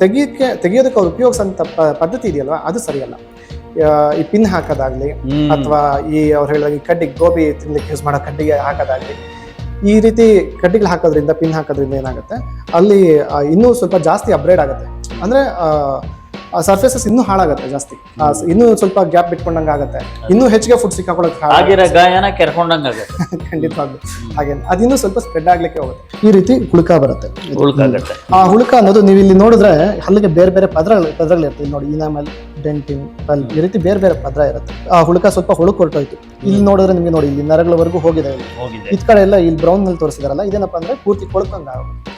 ತೆಗಿಯಕ್ಕೆ ತೆಗಿಯೋದಕ್ಕೆ ಅವ್ರು ಉಪಯೋಗಿಸಂತ ಪ- ಪದ್ಧತಿ ಇದೆಯಲ್ವ? ಅದು ಸರಿಯಲ್ಲ. ಈ ಪಿನ್ ಹಾಕೋದಾಗ್ಲಿ ಅಥವಾ ಈ ಅವ್ರು ಹೇಳಿದಾಗ ಈ ಕಡ್ಡಿಗೆ ಗೋಬಿ ತಿನ್ಲಿಕ್ಕೆ ಯೂಸ್ ಮಾಡೋ ಕಡ್ಡಿಗೆ ಹಾಕೋದಾಗ್ಲಿ ಈ ರೀತಿ ಕಡ್ಡಿಗಳು ಹಾಕೋದ್ರಿಂದ ಪಿನ್ ಹಾಕೋದ್ರಿಂದ ಏನಾಗುತ್ತೆ? ಅಲ್ಲಿ ಇನ್ನೂ ಸ್ವಲ್ಪ ಜಾಸ್ತಿ ಅಪ್ಗ್ರೇಡ್ ಆಗುತ್ತೆ. ಅಂದ್ರೆ ಸರ್ಫೇಸಸ್ ಇನ್ನೂ ಹಾಳಾಗುತ್ತೆ ಜಾಸ್ತಿ. ಇನ್ನೂ ಸ್ವಲ್ಪ ಗ್ಯಾಪ್ ಬಿಟ್ಕೊಂಡಂಗೆ ಆಗುತ್ತೆ. ಇನ್ನೂ ಹೆಚ್ಚಿಗೆ ಫುಡ್ ಸಿಕ್ಕಾಕೊಳ್ಳೋಕೆ ಆಗಿರೋ ಗಾಯನ ಕೆರ್ಕೊಂಡಂಗಾಗತ್ತೆ ಖಂಡಿತವಾಗ್ಲು. ಹಾಗೆ ಅದಿನ್ನೂ ಸ್ವಲ್ಪ ಸ್ಪ್ರೆಡ್ ಆಗ್ಲಿಕ್ಕೆ ಹೋಗುತ್ತೆ. ಈ ರೀತಿ ಹುಳುಕ ಬರುತ್ತೆ. ಉಳ್ಕಾಗತ್ತೆ ಆ ಹುಳುಕ ಅನ್ನೋದು ನೀವು ಇಲ್ಲಿ ನೋಡಿದ್ರೆ ಅಲ್ಲಿಗೆ ಬೇರೆ ಬೇರೆ ಪದರಗಳು ಪದರಗಳಿರ್ತೀವಿ ನೋಡಿ ನೋಡಿ ಇನಾಮಲ್ ಡೆಂಟಿನ್ ಅಲ್ಲಿ ಈ ರೀತಿ ಬೇರೆ ಬೇರೆ ಪದ್ರ ಇರುತ್ತೆ. ಆ ಹುಳುಕ ಸ್ವಲ್ಪ ಹುಳುಕ್ ಹೊರಟೋಯ್ತು ಇಲ್ಲಿ ನೋಡಿದ್ರೆ ನಿಮಗೆ ನೋಡಿ ಇಲ್ಲಿ ನರಗಳವರೆಗೂ ಹೋಗಿದೆ ಇಲ್ಲಿ. ಹೋಗಿದೆ. ಇದ್ ಕಡೆ ಎಲ್ಲ ಇಲ್ಲಿ ಬ್ರೌನ್ನಲ್ಲಿ ತೋರಿಸಿದಾರಲ್ಲ ಇದೇನಪ್ಪ ಅಂದ್ರೆ ಪೂರ್ತಿ ಕೊಳ್ಕೊಂಡ್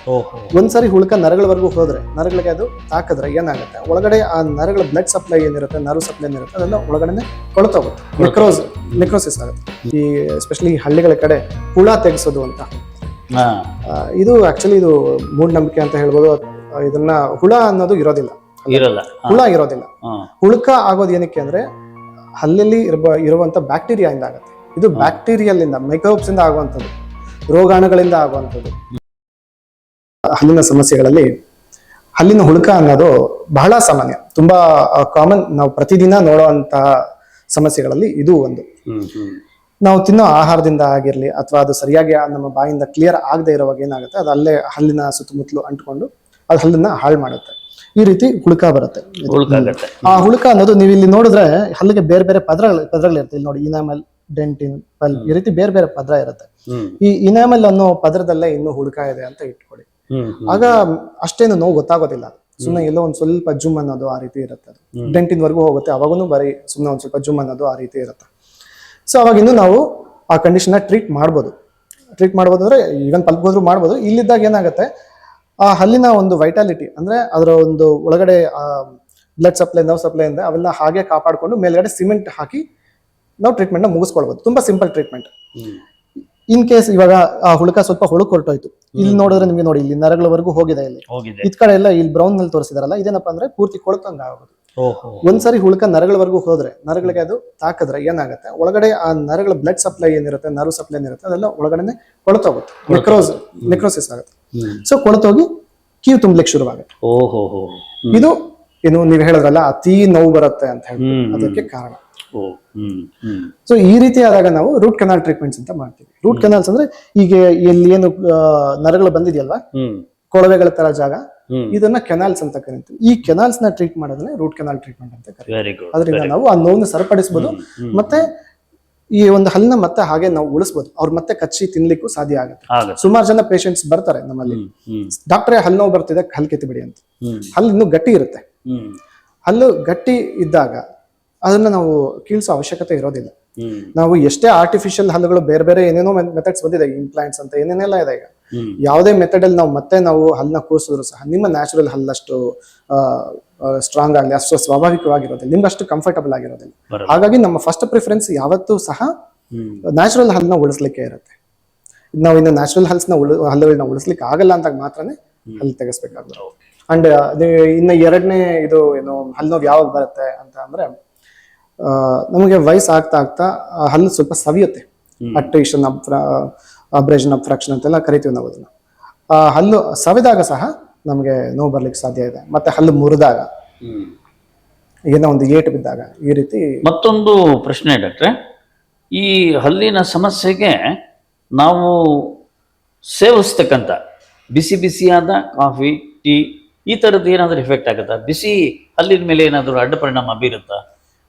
ಓಹೋ. ಒಂದ್ಸರಿ ಹುಳುಕ ನರಗಳವರೆಗೂ ಹೋದ್ರೆ ನರಗಳಿಗೆ ಅದು ಹಾಕಿದ್ರೆ ಏನಾಗುತ್ತೆ? ಒಳಗಡೆ ಆ ನರಗಳ ಬ್ಲಡ್ ಸಪ್ಲೈ ಏನಿರುತ್ತೆ ನರ್ವ್ ಸಪ್ಲೈ ಏನಿರುತ್ತೆ ಅದನ್ನ ಒಳಗಡೆ ಕೊಳ್ತೋಗುತ್ತೆ. ನೆಕ್ರೋಸ್ ನೆಕ್ರೋಸಿಸ್ ಆಗುತ್ತೆ. ಈ ಎಸ್ಪೆಷಲಿ ಹಳ್ಳಿಗಳ ಕಡೆ ಹುಳ ತೆಗೆಸೋದು ಅಂತ. ಹಾ. ಆ, ಇದು ಆಕ್ಚುಲಿ ಇದು ಮೂಢನಂಬಿಕೆ ಅಂತ ಹೇಳ್ಬೋದು. ಇದನ್ನ ಹುಳ ಅನ್ನೋದು ಇರೋದಿಲ್ಲ. ಇರಲ್ಲ. ಹುಳ ಇರೋದಿಲ್ಲ. ಹುಳುಕ ಆಗೋದು ಏನಕ್ಕೆ ಅಂದ್ರೆ ಹಲ್ಲಲ್ಲಿ ಇರುವ ಇರುವಂತ ಬ್ಯಾಕ್ಟೀರಿಯಾ ಇಂದ ಆಗುತ್ತೆ. ಇದು ಬ್ಯಾಕ್ಟೀರಿಯಲ್ಲಿಂದ ಮೈಕ್ರೋಬ್ಸ್ ಇಂದ ಆಗುವಂಥದ್ದು. ರೋಗಾಣುಗಳಿಂದ ಆಗುವಂಥದ್ದು. ಹಲ್ಲಿನ ಸಮಸ್ಯೆಗಳಲ್ಲಿ ಹಲ್ಲಿನ ಹುಳುಕ ಅನ್ನೋದು ಬಹಳ ಸಾಮಾನ್ಯ. ತುಂಬಾ ಕಾಮನ್ ನಾವು ಪ್ರತಿದಿನ ನೋಡುವಂತಹ ಸಮಸ್ಯೆಗಳಲ್ಲಿ ಇದು ಒಂದು. ನಾವು ತಿನ್ನೋ ಆಹಾರದಿಂದ ಆಗಿರಲಿ ಅಥವಾ ಅದು ಸರಿಯಾಗಿ ನಮ್ಮ ಬಾಯಿಂದ ಕ್ಲಿಯರ್ ಆಗದೆ ಇರುವಾಗ ಏನಾಗುತ್ತೆ ಅದು ಅಲ್ಲೇ ಹಲ್ಲಿನ ಸುತ್ತಮುತ್ತಲು ಅಂಟ್ಕೊಂಡು ಅದು ಹಲ್ಲನ್ನ ಹಾಳು ಮಾಡುತ್ತೆ. ಈ ರೀತಿ ಹುಳುಕ ಬರುತ್ತೆ. ಆ ಹುಳುಕ ಅನ್ನೋದು ನೀವು ಇಲ್ಲಿ ನೋಡಿದ್ರೆ ಹಲ್ಲಿಗೆ ಬೇರೆ ಬೇರೆ ಪದರಗಳು ಪದರಗಳಿರುತ್ತೆ ಇಲ್ಲಿ ನೋಡಿ ಇನಾಮಲ್ ಡೆಂಟಿನ್ ಪಲ್ ಈ ರೀತಿ ಬೇರೆ ಬೇರೆ ಪದ್ರ ಇರುತ್ತೆ. ಈ ಇನಾಮಲ್ ಅನ್ನೋ ಪದರದಲ್ಲೇ ಇನ್ನೂ ಹುಳುಕ ಇದೆ ಅಂತ ಇಟ್ಕೊಳ್ಳಿ. ಆಗ ಅಷ್ಟೇನು ನೋವು ಗೊತ್ತಾಗೋದಿಲ್ಲ. ಸುಮ್ಮನೆ ಎಲ್ಲೋ ಒಂದ್ ಸ್ವಲ್ಪ ಜುಮ್ ಅನ್ನೋದು ಆ ರೀತಿ ಇರುತ್ತೆ ಅದು. ಡೆಂಟಿನ್ ವರ್ಗೂ ಹೋಗುತ್ತೆ ಅವಾಗೂ ಬರೀ ಸುಮ್ಮನೆ ಒಂದ್ ಸ್ವಲ್ಪ ಜುಮ್ ಅನ್ನೋದು ಆ ರೀತಿ ಇರುತ್ತೆ. ಸೊ ಅವಾಗ ಇನ್ನು ನಾವು ಆ ಕಂಡೀಷನ್ ಟ್ರೀಟ್ ಮಾಡ್ಬೋದು. ಟ್ರೀಟ್ ಮಾಡ್ಬೋದು ಅಂದ್ರೆ ಈವನ್ ಪಲ್ಪ್ ಹೋದ್ರು ಮಾಡ್ಬೋದು. ಇಲ್ಲಿದ್ದಾಗ ಏನಾಗುತ್ತೆ ಆ ಹಲ್ಲಿನ ಒಂದು ವೈಟಾಲಿಟಿ ಅಂದ್ರೆ ಅದರ ಒಂದು ಒಳಗಡೆ ಬ್ಲಡ್ ಸಪ್ಲೈ ನರ್ವ್ ಸಪ್ಲೈ ಇಂದ ಅವೆಲ್ಲ ಹಾಗೆ ಕಾಪಾಡ್ಕೊಂಡು ಮೇಲ್ಗಡೆ ಸಿಮೆಂಟ್ ಹಾಕಿ ನಾವು ಟ್ರೀಟ್ಮೆಂಟ್ನ ಮುಗಿಸ್ಕೊಳ್ಬೋದು. ತುಂಬಾ ಸಿಂಪಲ್ ಟ್ರೀಟ್ಮೆಂಟ್ ಇನ್ ಕೇಸ್ ಇವಾಗ ಆ ಹುಳುಕ ಸ್ವಲ್ಪ ಹುಳುಕ್ ಹೊರಟೋಯ್ತು. ಇಲ್ಲಿ ನೋಡಿದ್ರೆ ನಿಮ್ಗೆ ನೋಡಿ ಇಲ್ಲಿ ನರಗಳವರೆಗೂ ಹೋಗಿದೆ ಇಲ್ಲಿ. ಇದ್ ಕಡೆ ಎಲ್ಲ ಇಲ್ಲಿ ಬ್ರೌನ್ನಲ್ಲಿ ತೋರಿಸಿದಾರಲ್ಲ ಇದೇನಪ್ಪ ಅಂದ್ರೆ ಪೂರ್ತಿ ಕೊಳಕಂಗ ಆಗೋದು. ಒಂದ್ಸರಿ ಹುಳುಕ ನರಗಳವರೆಗೂ ಹೋದ್ರೆ ನರಗಳಿಗೆ ಅದು ತಾಕದ್ರೆ ಏನಾಗುತ್ತೆ? ಒಳಗಡೆ ಆ ನರಗಳ ಬ್ಲಡ್ ಸಪ್ಲೈ ಏನಿರುತ್ತೆ ನರ್ವ್ ಸಪ್ಲೈ ಏನಿರುತ್ತೆ ಅದೆಲ್ಲ ಒಳಗಡೆ ಕೊಳತೋಗುತ್ತೆ. ನೆಕ್ರೋಸ್ ನೆಕ್ರೋಸಿಸ್ ಆಗುತ್ತೆ. ಸೊ ಕೊಳತೋಗಿ ಕೀವು ತುಂಬಲಿಕ್ಕೆ ಶುರುವಾಗುತ್ತೆ. ಓಹೋ ಇದು ಏನು ನೀವು ಹೇಳಿದ್ರಲ್ಲ ಅತಿ ನೋವು ಬರುತ್ತೆ ಅಂತ ಹೇಳಿ ಅದಕ್ಕೆ ಕಾರಣ. ಸೊ ಈ ರೀತಿ ಆದಾಗ ನಾವು ರೂಟ್ ಕೆನಾಲ್ ಟ್ರೀಟ್ಮೆಂಟ್ಸ್ ಅಂತ ಮಾಡ್ತೀವಿ. ರೂಟ್ ಕೆನಾಲ್ಸ್ ಅಂದ್ರೆ ಈಗ ಇಲ್ಲಿ ಏನು ನರಗಳು ಬಂದಿದೆಯಲ್ವಾ? ಕೊಳವೆಗಳ ತರ ಜಾಗ. ಇದನ್ನ ಕೆನಾಲ್ಸ್ ಅಂತ ಕರಿತೀವಿ. ಈ ಕೆನಾಲ್ಸ್ನ ಟ್ರೀಟ್ ಮಾಡೋದನ್ನ ರೂಟ್ ಕೆನಾಲ್ ಟ್ರೀಟ್ಮೆಂಟ್ ಅಂತ ಕರಿತೀವಿ. ಅದರಿಂದ ನಾವು ಆ ನೋವನ್ನು ಸರಿಪಡಿಸಬಹುದು ಮತ್ತೆ ಈ ಒಂದು ಹಲ್ಲನ್ನ ಮತ್ತೆ ಹಾಗೆ ನಾವು ಉಳಿಸಬಹುದು ಅವ್ರು ಮತ್ತೆ ಕಚ್ಚಿ ತಿನ್ಲಿಕ್ಕೂ ಸಾಧ್ಯ ಆಗುತ್ತೆ. ಸುಮಾರು ಜನ ಪೇಷಂಟ್ಸ್ ಬರ್ತಾರೆ ನಮ್ಮಲ್ಲಿ. ಡಾಕ್ಟ್ರೆ ಹಲ್ಲು ನೋವು ಬರ್ತಿದೆ ಹಲ್ ಕೆತ್ತಿಬಿಡಿ ಅಂತ. ಹಲ್ ಹಲ್ಲು ಇನ್ನೂ ಗಟ್ಟಿ ಇರುತ್ತೆ. ಹಲ್ಲು ಗಟ್ಟಿ ಇದ್ದಾಗ ಅದನ್ನ ನಾವು ಕೀಳ್ಸೋ ಅವಶ್ಯಕತೆ ಇರೋದಿಲ್ಲ. ನಾವು ಎಷ್ಟೇ ಆರ್ಟಿಫಿಷಿಯಲ್ ಹಲ್ಲುಗಳು ಬೇರೆ ಬೇರೆ ಏನೇನೋ ಮೆಥಡ್ಸ್ ಬಂದಿದೆ ಇಂಪ್ಲಾಂಟ್ಸ್ ಅಂತ ಏನೇನೆಲ್ಲ ಇದೆ ಈಗ. ಯಾವುದೇ ಮೆಥಡ್ ಅಲ್ಲಿ ನಾವು ಮತ್ತೆ ನಾವು ಹಲ್ಲನ್ನ ಕೂರಿಸಿದ್ರು ಸಹ ನಿಮ್ಮ ನ್ಯಾಚುರಲ್ ಹಲ್ಲಷ್ಟು ಸ್ಟ್ರಾಂಗ್ ಆಗಲಿ ಅಷ್ಟು ಸ್ವಾಭಾವಿಕವಾಗಿರೋದಿಲ್ಲ ನಿಮ್ಗೆ ಅಷ್ಟು ಕಂಫರ್ಟಬಲ್ ಆಗಿರೋದಿಲ್ಲ ಹಾಗಾಗಿ ನಮ್ಮ ಫಸ್ಟ್ ಪ್ರಿಫರೆನ್ಸ್ ಯಾವತ್ತೂ ಸಹ ನ್ಯಾಚುರಲ್ ಹಲ್ನ ಉಳಿಸ್ಲಿಕ್ಕೆ ಇರುತ್ತೆ. ನಾವು ಇನ್ನು ನ್ಯಾಚುರಲ್ ಹಲ್ಸ್ನ ಉಳಿ ಹಲ್ಲುಗಳನ್ನ ಉಳಿಸ್ಲಿಕ್ಕೆ ಆಗಲ್ಲ ಅಂದಾಗ ಮಾತ್ರನೇ ಹಲ್ಲು ತೆಗೆಸ್ಬೇಕಾಗ್ತದೆ ಅಂಡ್ ಇನ್ನು ಎರಡನೇ ಇದು ಏನು ಹಲ್ಲು ನೋವು ಯಾವಾಗ ಬರುತ್ತೆ ಅಂತ ಅಂದ್ರೆ ನಮಗೆ ವಯಸ್ಸು ಆಗ್ತಾ ಆಗ್ತಾ ಹಲ್ಲು ಸ್ವಲ್ಪ ಸವಿಯುತ್ತೆ. ಅಟ್ರೇಷನ್ ಅಟ್ರಿಷನ್ ಅಬ್ರೇಷನ್ ಅಬ್ಫ್ರಾಕ್ಷನ್ ಅಂತೆಲ್ಲ ಕರಿತೀವಿ ನಾವು ಅದನ್ನ. ಹಲ್ಲು ಸವಿದಾಗ ಸಹ ನಮಗೆ ನೋವು ಬರ್ಲಿಕ್ಕೆ ಸಾಧ್ಯ ಇದೆ. ಮತ್ತೆ ಹಲ್ಲು ಮುರಿದಾಗ ಏನೋ ಒಂದು ಏಟು ಬಿದ್ದಾಗ ಈ ರೀತಿ ಮತ್ತೊಂದು ಪ್ರಶ್ನೆ ಡಾಕ್ಟ್ರೆ. ಈ ಹಲ್ಲಿನ ಸಮಸ್ಯೆಗೆ ನಾವು ಸೇವಿಸ್ತಕ್ಕಂಥ ಬಿಸಿ ಬಿಸಿಯಾದ ಕಾಫಿ ಟೀ ಈ ಥರದ್ದು ಏನಾದರೂ ಎಫೆಕ್ಟ್ ಆಗುತ್ತಾ? ಬಿಸಿ ಹಲ್ಲಿನ ಮೇಲೆ ಏನಾದರೂ ಅಡ್ಡ ಪರಿಣಾಮ ಬೀರುತ್ತಾ?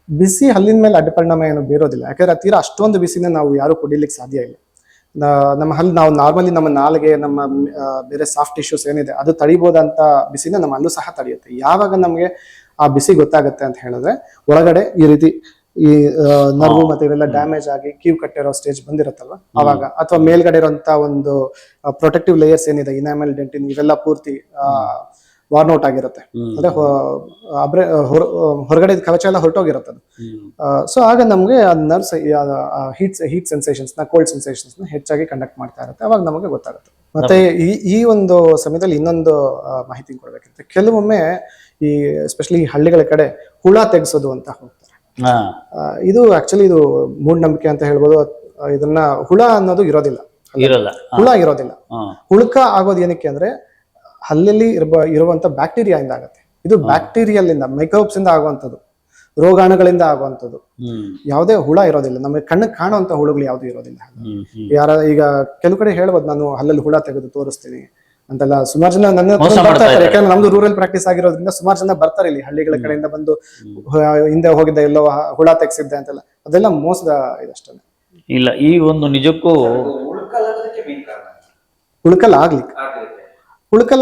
ಬಿಸಿ ಹಲ್ಲಿನ ಮೇಲೆ ಅಡ್ಡ ಪರಿಣಾಮ ಏನು ಬೀರೋದಿಲ್ಲ. ಯಾಕಂದ್ರೆ ತೀರಾ ಅಷ್ಟೊಂದು ಬಿಸಿನ ನಾವು ಯಾರು ಕುಡಿಲಿಕ್ಕೆ ಸಾಧ್ಯ ಇಲ್ಲ. ನಮ್ಮ ಹಲ್ಲು ನಾವು ನಾರ್ಮಲಿ ನಮ್ಮ ನಾಲ್ಗೆ ನಮ್ಮ ಬೇರೆ ಸಾಫ್ಟ್ ಇಶ್ಯೂಸ್ ಏನಿದೆ ಅದು ತಡಿಬೋದಂತ ಬಿಸಿನ ನಮ್ಮ ಹಲ್ಲು ಸಹ ತಡೆಯುತ್ತೆ. ಯಾವಾಗ ನಮಗೆ ಆ ಬಿಸಿ ಗೊತ್ತಾಗುತ್ತೆ ಅಂತ ಹೇಳಿದ್ರೆ ಒಳಗಡೆ ಈ ರೀತಿ ಈ ನರ್ವು ಮತ್ತೆ ಇವೆಲ್ಲ ಡ್ಯಾಮೇಜ್ ಆಗಿ ಕ್ಯೂ ಕಟ್ಟಿರೋ ಸ್ಟೇಜ್ ಬಂದಿರುತ್ತಲ್ವ? ಅವಾಗ ಅಥವಾ ಮೇಲ್ಗಡೆ ಇರುವಂತ ಒಂದು ಪ್ರೊಟೆಕ್ಟಿವ್ ಲೇಯರ್ಸ್ ಏನಿದೆ ಇನಾಮಲ್ ಡೆಂಟಿನ್ ಇವೆಲ್ಲ ಪೂರ್ತಿ ವಾರ್ನೌಟ್ ಆಗಿರುತ್ತೆ. ಅಂದ್ರೆ ಅಬ್ರೆ ಹೊರಗಡೆ ಕವಚ ಎಲ್ಲ ಹೊರಟೋಗಿರುತ್ತೆ ಅದು. ಸೊ ಆಗ ನಮಗೆ ಆ ನರ್ವ್ಸ್ ಹೀಟ್ ಹೀಟ್ ಸೆನ್ಸೇಷನ್ಸ್ನ ಕೋಲ್ಡ್ ಸೆನ್ಸೇಷನ್ಸ್ನ ಹೆಚ್ಚಾಗಿ ಕಂಡಕ್ಟ್ ಮಾಡ್ತಾ ಇರುತ್ತೆ. ಅವಾಗ ನಮಗೆ ಗೊತ್ತಾಗುತ್ತೆ. ಮತ್ತೆ ಈ ಈ ಒಂದು ಸಮಯದಲ್ಲಿ ಇನ್ನೊಂದು ಮಾಹಿತಿ ಕೊಡ್ಬೇಕಿರುತ್ತೆ ಕೆಲವೊಮ್ಮೆ ಈ ಎಸ್ಪೆಷಲಿ ಹಳ್ಳಿಗಳ ಕಡೆ ಹುಳ ತೆಗೆಸೋದು ಅಂತ ಹೋಗ್ತಾರೆ. ಇದು ಆಕ್ಚುಲಿ ಇದು ಮೂಢನಂಬಿಕೆ ಅಂತ ಹೇಳ್ಬೋದು. ಇದನ್ನ ಹುಳ ಅನ್ನೋದು ಇರೋದಿಲ್ಲ. ಹುಳ ಇರೋದಿಲ್ಲ. ಹುಳುಕ ಆಗೋದು ಏನಕ್ಕೆ ಅಂದ್ರೆ ಹಲ್ಲಲ್ಲಿ ಇರುವ ಇರುವಂತ ಬ್ಯಾಕ್ಟೀರಿಯಾ ಇಂದ ಆಗುತ್ತೆ. ಇದು ಬ್ಯಾಕ್ಟೀರಿಯಲ್ ಇಂದ ಮೈಕ್ರೋಬ್ಸ್ ಇಂದ ಆಗುವಂಥದ್ದು. ರೋಗಾಣುಗಳಿಂದ ಆಗುವಂಥದ್ದು. ಯಾವುದೇ ಹುಳ ಇರೋದಿಲ್ಲ. ನಮಗೆ ಕಣ್ಣಿಗೆ ಕಾಣುವಂತ ಹುಳುಗಳು ಯಾವುದು ಇರೋದಿಲ್ಲ ಯಾರ ಈಗ ಕೆಲವು ಕಡೆ ಹೇಳ್ಬೋದು ನಾನು ಹಲ್ಲಲ್ಲಿ ಹುಳ ತೆಗೆದು ತೋರಿಸ್ತೀನಿ ಅಂತೆಲ್ಲ. ಸುಮಾರು ಜನ ನನ್ನ. ಯಾಕಂದ್ರೆ ನಮ್ದು ರೂರಲ್ ಪ್ರಾಕ್ಟೀಸ್ ಆಗಿರೋದ್ರಿಂದ ಸುಮಾರು ಜನ ಬರ್ತಾರೆ ಇಲ್ಲಿ ಹಳ್ಳಿಗಳ ಕಡೆಯಿಂದ ಬಂದು ಹಿಂದೆ ಹೋಗಿದ್ದೆ ಎಲ್ಲೋ ಹುಳ ತೆಗೆಸಿದ್ದೆ ಅಂತೆಲ್ಲ. ಅದೆಲ್ಲ ಮೋಸದ ಇದಷ್ಟೇ ಇಲ್ಲ ಈ ಒಂದು ನಿಜಕ್ಕೂ ಉಳ್ಕಲ್ ಆಗ್ಲಿಕ್ಕೆ.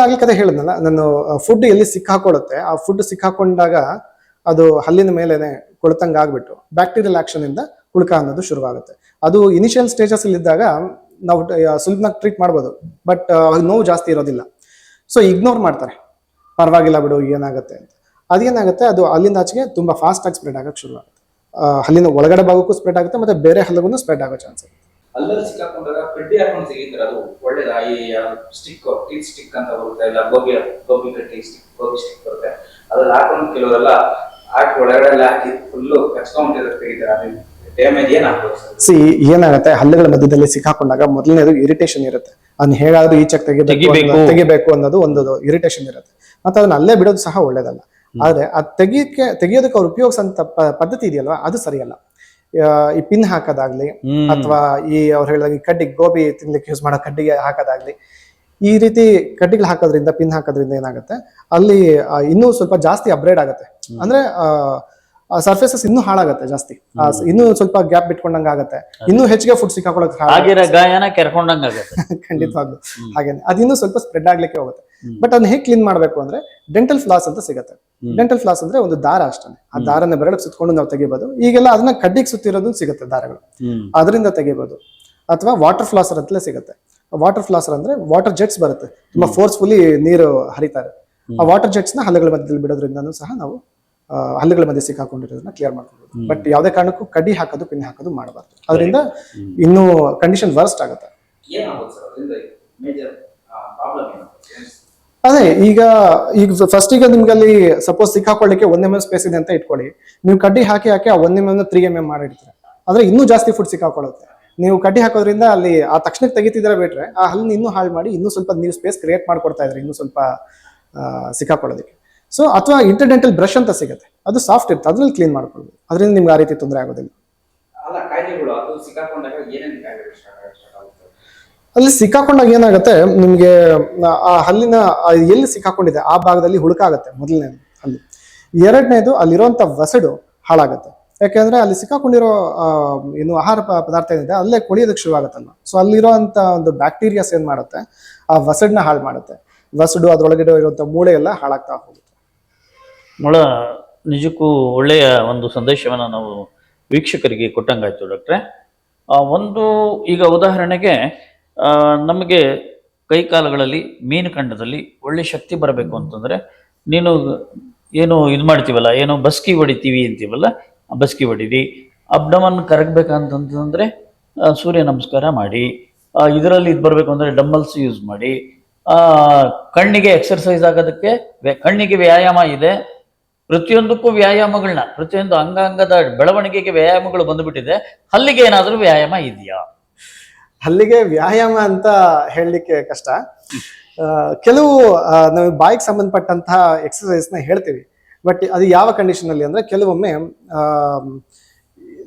ಆಗ್ಲಿಕ್ಕೆ ಕತೆ ಹೇಳಿದ್ನಲ್ಲ, ನಾನು ಫುಡ್ ಎಲ್ಲಿ ಸಿಕ್ಕಾಕೊಳ್ಳುತ್ತೆ, ಆ ಫುಡ್ ಸಿಕ್ಕಾಕೊಂಡಾಗ ಅದು ಹಲ್ಲಿನ ಮೇಲೆನೆ ಕೊಳ್ತಂಗ್ ಆಗ್ಬಿಟ್ಟು ಬ್ಯಾಕ್ಟೀರಿಯಲ್ ಆಕ್ಷನ್ ಇಂದ ಉಳ್ಕ ಅನ್ನೋದು ಶುರುವಾಗುತ್ತೆ. ಅದು ಇನಿಷಿಯಲ್ ಸ್ಟೇಜಸ್ ಇದ್ದಾಗ ನಾವು ಸುಲಭನಾಗಿ ಟ್ರೀಟ್ ಮಾಡ್ಬೋದು ಬಟ್ ನೋವು ಜಾಸ್ತಿ ಇರೋದಿಲ್ಲ. ಸೊ ಇಗ್ನೋರ್ ಮಾಡ್ತಾರೆ. ಪರವಾಗಿಲ್ಲ ಬಿಡು, ಏನಾಗುತ್ತೆ ಅಂತ. ಅದೇನಾಗುತ್ತೆ, ಅದು ಅಲ್ಲಿಂದ ಆಚೆಗೆ ತುಂಬಾ ಫಾಸ್ಟ್ ಆಗಿ ಸ್ಪ್ರೆಡ್ ಆಗಕ್ಕೆ ಶುರು ಆಗುತ್ತೆ ಹಲ್ಲಿನ ಒಳಗಡೆ ಭಾಗಕ್ಕೂ ಸ್ಪ್ರೆಡ್ ಆಗುತ್ತೆ, ಮತ್ತೆ ಬೇರೆ ಹಲ್ಲಿಗೂ ಸ್ಪ್ರೆಡ್ ಆಗೋ ಚಾನ್ಸ್ ಇರುತ್ತೆ. ಅಲ್ಲಲ್ಲಿ ಸಿಕ್ಕಾಕೊಂಡಾಗ ಕಡ್ಡಿ ಹಾಕೊಂಡು ತೆಗಿತಾರೆ. ಅದು ಒಳ್ಳೇದಾ? ಈ ಸ್ಟಿಕ್ ಟೀತ್ ಸ್ಟಿಕ್ ಅಂತ ಬರುತ್ತೆ. ಇಲ್ಲ ಗೋಬಿ ಗೋಬಿ ಕಟ್ಟಿ ಸ್ಟಿಕ್ ಗೋಬಿ ಸ್ಟಿಕ್ ಬರುತ್ತೆ. ಅದ್ರಲ್ಲಿ ಹಾಕೊಂಡು ಕೆಲವರೆಲ್ಲ ಹಾಕಿ ಒಳಗಡೆ ಹಾಕಿ ಫುಲ್ಲು ಕಚ್ಕೊಂಡ್ಬಿಟ್ಟಿದ್ರೆ ತೆಗಿತಾರೆ. ಅದು ಸಿ ಏನಾಗುತ್ತೆ? ಹಲ್ಲುಗಳ ಮಧ್ಯದಲ್ಲಿ ಸಿಕ್ಕಾಕೊಂಡಾಗ ಮೊದಲನೇದು ಇರಿಟೇಷನ್ ಇರುತ್ತೆ. ಅದನ್ನ ಹೇಗಾದ್ರೂ ಈಚೆಗೆ ತೆಗಿಬೇಕು ತೆಗಿಬೇಕು. ತೆಗಿಬೇಕು ಅನ್ನೋದು ಒಂದು ಇರಿಟೇಷನ್ ಇರುತ್ತೆ. ಮತ್ತೆ ಅದನ್ನ ಅಲ್ಲೇ ಬಿಡೋದು ಸಹ ಒಳ್ಳೇದಲ್ಲ. ಆದ್ರೆ ಅದ್ ತೆಗಿಯಕ್ಕೆ ತೆಗಿಯೋದಕ್ಕೆ ಅವ್ರು ಉಪಯೋಗಿಸಂತ ಪದ್ಧತಿ ಇದೆಯಲ್ವಾ? ಅದು ಸರಿಯಲ್ಲ. ಈ ಪಿನ್ ಹಾಕೋದಾಗ್ಲಿ ಅಥವಾ ಈ ಅವ್ರು ಹೇಳಿದಾಗ ಈ ಕಡ್ಡಿ ಗೋಬಿ ತಿನ್ಲಿಕ್ಕೆ ಯೂಸ್ ಮಾಡೋ ಕಡ್ಡಿಗೆ ಹಾಕೋದಾಗ್ಲಿ ಈ ರೀತಿ ಕಡ್ಡಿಗಳು ಹಾಕೋದ್ರಿಂದ ಪಿನ್ ಹಾಕೋದ್ರಿಂದ ಏನಾಗುತ್ತೆ ಅಲ್ಲಿ ಇನ್ನೂ ಸ್ವಲ್ಪ ಜಾಸ್ತಿ ಅಪ್ಗ್ರೇಡ್ ಆಗುತ್ತೆ. ಅಂದ್ರೆ ಸರ್ಫೇಸಸ್ ಇನ್ನೂ ಹಾಳಾಗುತ್ತೆ ಜಾಸ್ತಿ. ಇನ್ನೂ ಸ್ವಲ್ಪ ಗ್ಯಾಪ್ ಬಿಟ್ಕೊಂಡಂಗ ಆಗುತ್ತೆ. ಇನ್ನೂ ಹೆಚ್ಚಿಗೆ ಫುಡ್ ಸಿಕ್ಕಾಕೊಳಕ್ ಗಾಯನ ಕೆರ್ಕೊಂಡಂಗ ಖಂಡಿತವಾಗ್ಲು. ಹಾಗೇನೆ. ಅದಿನ್ನೂ ಸ್ವಲ್ಪ ಸ್ಪ್ರೆಡ್ ಆಗ್ಲಿಕ್ಕೆ ಹೋಗುತ್ತೆ. ಬಟ್ ಅದನ್ನ ಹೇಗೆ ಕ್ಲೀನ್ ಮಾಡ್ಬೇಕು ಅಂದ್ರೆ ಡೆಂಟಲ್ ಫ್ಲಾಸ್ ಅಂತ ಸಿಗುತ್ತೆ. ಡೆಂಟಲ್ ಫ್ಲಾಸ್ ಅಂದ್ರೆ ಒಂದು ದಾರ ಅಷ್ಟೇ ಆ ದಾರನ ಬೆರಳಿಗೆ ಸುತ್ತಕೊಂಡು ನಾವು ತೆಗಿಬಹುದು ಈಗೆಲ್ಲ ಅದನ್ನ ಕಡ್ಡಿಗೆ ಸುತ್ತಿರೋದು ಸಿಗುತ್ತೆ ದಾರಗಳು. ಅದರಿಂದ ತೆಗಿಬಹುದು ಅಥವಾ ವಾಟರ್ ಫ್ಲಾಸರ್ ಅಂತಲೇ ಸಿಗುತ್ತೆ. ವಾಟರ್ ಫ್ಲಾಸರ್ ಅಂದ್ರೆ ವಾಟರ್ ಜೆಟ್ಸ್ ಬರುತ್ತೆ. ತುಂಬಾ ಫೋರ್ಸ್ಫುಲಿ ನೀರು ಹರಿತಾರೆ. ಆ ವಾಟರ್ ಜೆಟ್ಸ್ನ ಹಲ್ಲುಗಳ ಮಧ್ಯದಲ್ಲಿ ಬಿಡೋದ್ರಿಂದನೂ ಸಹ ನಾವು ಹಲ್ಲುಗಳ ಮಧ್ಯೆ ಸಿಕ್ಕಾಕೊಂಡಿರೋದನ್ನ ಕ್ಲಿಯರ್ ಮಾಡ್ಕೊಬಹುದು ಬಟ್ ಯಾವುದೇ ಕಾರಣಕ್ಕೂ ಕಡ್ಡಿ ಹಾಕೋದು ಪಿನ್ ಹಾಕೋದು ಮಾಡಬಾರ್ದು. ಅದರಿಂದ ಇನ್ನೂ ಕಂಡೀಷನ್ ವರ್ಸ್ಟ್ ಆಗುತ್ತೆ. ಏನಾಗ್ಬೋದು ಸರ್ ಅದರಿಂದ ಮೇಜರ್ ಪ್ರಾಬ್ಲಮ್ ಏನಾಗುತ್ತೆ ಅದೇ ಈಗ ಈಗ ಫಸ್ಟ್ ಈಗ ನಿಮ್ಗೆ ಅಲ್ಲಿ ಸಪೋಸ್ ಸಿಕ್ಕಾಕೊಳ್ಳಿಕ್ಕೆ ಒಂದ್ ಎಂ ಎಂ ಸ್ಪೇಸ್ ಇದೆ ಅಂತ ಇಟ್ಕೊಳ್ಳಿ. ನೀವು ಕಡ್ಡಿ ಹಾಕಿ ಹಾಕಿ ಆ ಒಂದ್ M M three M M ಮಾಡಿರ್ತಾರೆ. ಆದ್ರೆ ಇನ್ನೂ ಜಾಸ್ತಿ ಫುಡ್ ಸಿಕ್ಕಾಕೊಳ್ಳುತ್ತೆ. ನೀವು ಕಡ್ಡಿ ಹಾಕೋದ್ರಿಂದ ಅಲ್ಲಿ ಆ ತಕ್ಷಣಕ್ಕೆ ತೆಗಿತಿದ್ರೆ ಬಿಟ್ರೆ ಆ ಹಲ್ಲನ್ನ ಇನ್ನೂ ಹಾಳು ಮಾಡಿ ಇನ್ನೂ ಸ್ವಲ್ಪ ನೀವು ಸ್ಪೇಸ್ ಕ್ರಿಯೇಟ್ ಮಾಡ್ಕೊಡ್ತಾ ಇದ್ರೆ ಇನ್ನೂ ಸ್ವಲ್ಪ ಆ, ಸಿಕ್ಕಾಕೊಳ್ಳೋದಕ್ಕೆ. ಸೊ ಅಥವಾ ಇಂಟರ್ಡೆಂಟಲ್ ಬ್ರಷ್ ಅಂತ ಸಿಗುತ್ತೆ. ಅದು ಸಾಫ್ಟ್ ಇರುತ್ತೆ ಅದ್ರಲ್ಲಿ ಕ್ಲೀನ್ ಮಾಡ್ಕೊಳ್ಬೋದು ಅದರಿಂದ ನಿಮ್ಗೆ ಆ ರೀತಿ ತೊಂದರೆ ಆಗೋದಿಲ್ಲ. ಅಲ್ಲ ಸಿಕ್ಕಾಕೊಂಡಾಗ ಏನಾಗುತ್ತೆ ನಿಮಗೆ ಆ ಹಲ್ಲಿನ ಎಲ್ಲಿ ಸಿಕ್ಕಾಕೊಂಡಿದೆ ಆ ಭಾಗದಲ್ಲಿ ಹುಡುಕಾಗುತ್ತೆ ಮೊದಲನೇದು ಅಲ್ಲಿ ಎರಡನೇದು ಅಲ್ಲಿರುವಂತ ವಸಡು ಹಾಳಾಗುತ್ತೆ. ಯಾಕೆಂದ್ರೆ ಅಲ್ಲಿ ಸಿಕ್ಕಾಕೊಂಡಿರೋ ಏನು ಆಹಾರ ಪದಾರ್ಥ ಏನಿದೆ ಅಲ್ಲೇ ಕೊಳಿಯೋದಕ್ಕೆ ಶುರುವಾಗತ್ತಲ್ಲ ಸೊ ಅಲ್ಲಿರುವಂತ ಒಂದು ಬ್ಯಾಕ್ಟೀರಿಯಾಸ್ ಏನು ಮಾಡುತ್ತೆ ಆ ವಸಡ್ನ ಹಾಳು ಮಾಡುತ್ತೆ. ವಸಡು ಅದರೊಳಗಡೆ ಇರುವಂತ ಮೂಳೆ ಎಲ್ಲ ಹಾಳಾಗ್ತಾ ಹೋಗುತ್ತೆ. ಬಹಳ ನಿಜಕ್ಕೂ ಒಳ್ಳೆಯ ಒಂದು ಸಂದೇಶವನ್ನು ನಾವು ವೀಕ್ಷಕರಿಗೆ ಕೊಟ್ಟಂಗಾಯ್ತು, ಡಾಕ್ಟ್ರೆ. ಒಂದು ಈಗ ಉದಾಹರಣೆಗೆ ನಮಗೆ ಕೈಕಾಲುಗಳಲ್ಲಿ ಮೀನುಖಂಡದಲ್ಲಿ ಒಳ್ಳೆ ಶಕ್ತಿ ಬರಬೇಕು ಅಂತಂದ್ರೆ, ನೀನು ಏನು ಇದು ಮಾಡ್ತೀವಲ್ಲ, ಏನು ಬಸ್ಕಿ ಹೊಡಿತೀವಿ ಅಂತೀವಲ್ಲ ಬಸ್ಕಿ ಹೊಡೀರಿ, ಅಬ್ಡಮನ್ ಕರಗಬೇಕಂತಂತಂದರೆ ಸೂರ್ಯ ನಮಸ್ಕಾರ ಮಾಡಿ ಇದರಲ್ಲಿ ಇದು ಬರಬೇಕು ಅಂದ್ರೆ ಡಂಬಲ್ಸ್ ಯೂಸ್ ಮಾಡಿ ಕಣ್ಣಿಗೆ ಎಕ್ಸರ್ಸೈಸ್ ಆಗೋದಕ್ಕೆ ಕಣ್ಣಿಗೆ ವ್ಯಾಯಾಮ ಇದೆ ಪ್ರತಿಯೊಂದಕ್ಕೂ ವ್ಯಾಯಾಮಗಳನ್ನ ಪ್ರತಿಯೊಂದು ಅಂಗಾಂಗದ ಬೆಳವಣಿಗೆಗೆ ವ್ಯಾಯಾಮಗಳು ಬಂದುಬಿಟ್ಟಿದೆ. ಹಲ್ಲಿಗೆ ಏನಾದರೂ ವ್ಯಾಯಾಮ ಇದೆಯಾ? ಹಲ್ಲಿಗೆ ವ್ಯಾಯಾಮ ಅಂತ ಹೇಳಲಿಕ್ಕೆ ಕಷ್ಟ. ಕೆಲವು ನಾವು ಬಾಯಿಗೆ ಸಂಬಂಧಪಟ್ಟಂತಹ ಎಕ್ಸಸೈಸ್ನ ಹೇಳ್ತೀವಿ. ಬಟ್ ಅದು ಯಾವ ಕಂಡೀಷನಲ್ಲಿ ಅಂದರೆ ಕೆಲವೊಮ್ಮೆ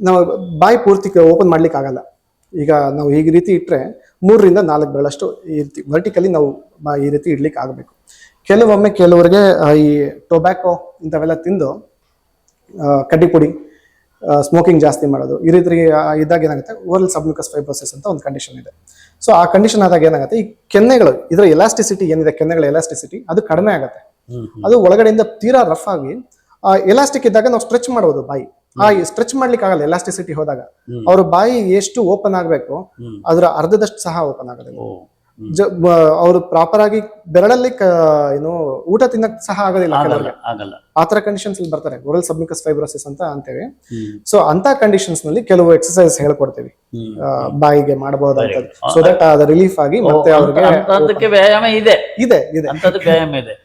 ನಾವು ಬಾಯಿ ಪೂರ್ತಿ ಓಪನ್ ಮಾಡ್ಲಿಕ್ಕೆ ಆಗಲ್ಲ ಈಗ ನಾವು ಈ ರೀತಿ ಇಟ್ಟರೆ ಮೂರರಿಂದ ನಾಲ್ಕು ಬೆಳಷ್ಟು ಈ ರೀತಿ ವರ್ಟಿಕಲಿ ನಾವು ಈ ರೀತಿ ಇಡ್ಲಿಕ್ಕೆ ಆಗಬೇಕು ಕೆಲವೊಮ್ಮೆ ಕೆಲವರಿಗೆ ಈ ಟೊಬ್ಯಾಕೊ ಇಂಥವೆಲ್ಲ ತಿಂದು ಆ, ಕಡ್ಡಿ ಪುಡಿ ಸ್ಮೋಕಿಂಗ್ ಜಾಸ್ತಿ ಮಾಡೋದು ಈ ರೀತಿ ಆ, ಇದ್ದಾಗ ಏನಾಗುತ್ತೆ? ಓರಲ್ ಸಬ್ಮಿಕಸ್ ಫೈಬ್ರೋಸಿಸ್ ಅಂತ ಒಂದು ಕಂಡೀಷನ್ ಇದೆ. ಸೊ ಆ ಕಂಡೀಷನ್ ಆದಾಗ ಏನಾಗುತ್ತೆ? ಈ ಕೆನ್ನೆಗಳು ಇದರ ಎಲಾಸ್ಟಿಸಿಟಿ ಏನಿದೆ? ಕೆನ್ನೆಗಳ ಎಲಾಸ್ಟಿಸಿಟಿ ಅದು ಕಡಿಮೆ ಆಗುತ್ತೆ. ಅದು ಒಳಗಡೆಯಿಂದ ತೀರಾ ರಫ್ ಆಗಿ ಎಲಾಸ್ಟಿಕ್ ಇದ್ದಾಗ ನಾವು ಸ್ಟ್ರೆಚ್ ಮಾಡ್ಬೋದು ಬಾಯಿ. ಆ ಸ್ಟ್ರೆಚ್ ಮಾಡ್ಲಿಕ್ಕೆ ಆಗಲ್ಲ ಎಲಾಸ್ಟಿಸಿಟಿ ಹೋದಾಗ. ಅವ್ರ ಬಾಯಿ ಎಷ್ಟು ಓಪನ್ ಆಗಬೇಕು. ಅದರ ಅರ್ಧದಷ್ಟು ಸಹ ಓಪನ್ ಆಗೋದಿಲ್ಲ. ಅವರು ಪ್ರಾಪರ್ ಆಗಿ ಬೆರಳಲ್ಲಿ ಏನು ಊಟ ತಿನ್ನಕ್ ಸಹ ಆಗೋದಿಲ್ಲ ಆಗಲ್ಲ ಕೆಲವ್ರಿಗೆ. ಆಗಲ್ಲ. ಆ ತರ ಕಂಡೀಷನ್ಸ್ ಅಲ್ಲಿ ಬರ್ತಾರೆ. ಓರಲ್ ಸಬ್ಮಿಕಸ್ ಫೈಬ್ರೋಸಿಸ್ ಅಂತ ಅಂತೇವೆ ಸೊ ಅಂತ ಕಂಡೀಷನ್ಸ್ನಲ್ಲಿ ಕೆಲವು ಎಕ್ಸಸೈಸ್ ಹೇಳ್ಕೊಡ್ತೀವಿ. ಬಾಯಿಗೆ ಮಾಡಬಹುದು. ಸೊ ದಟ್ ಅದ ರಿಲೀಫ್ ಆಗಿ ಮತ್ತೆ ಅವ್ರಿಗೆ ವ್ಯಾಯಾಮ ಇದೆ. ಇದೆ ಇದೆ. ವ್ಯಾಯಾಮ ಇದೆ.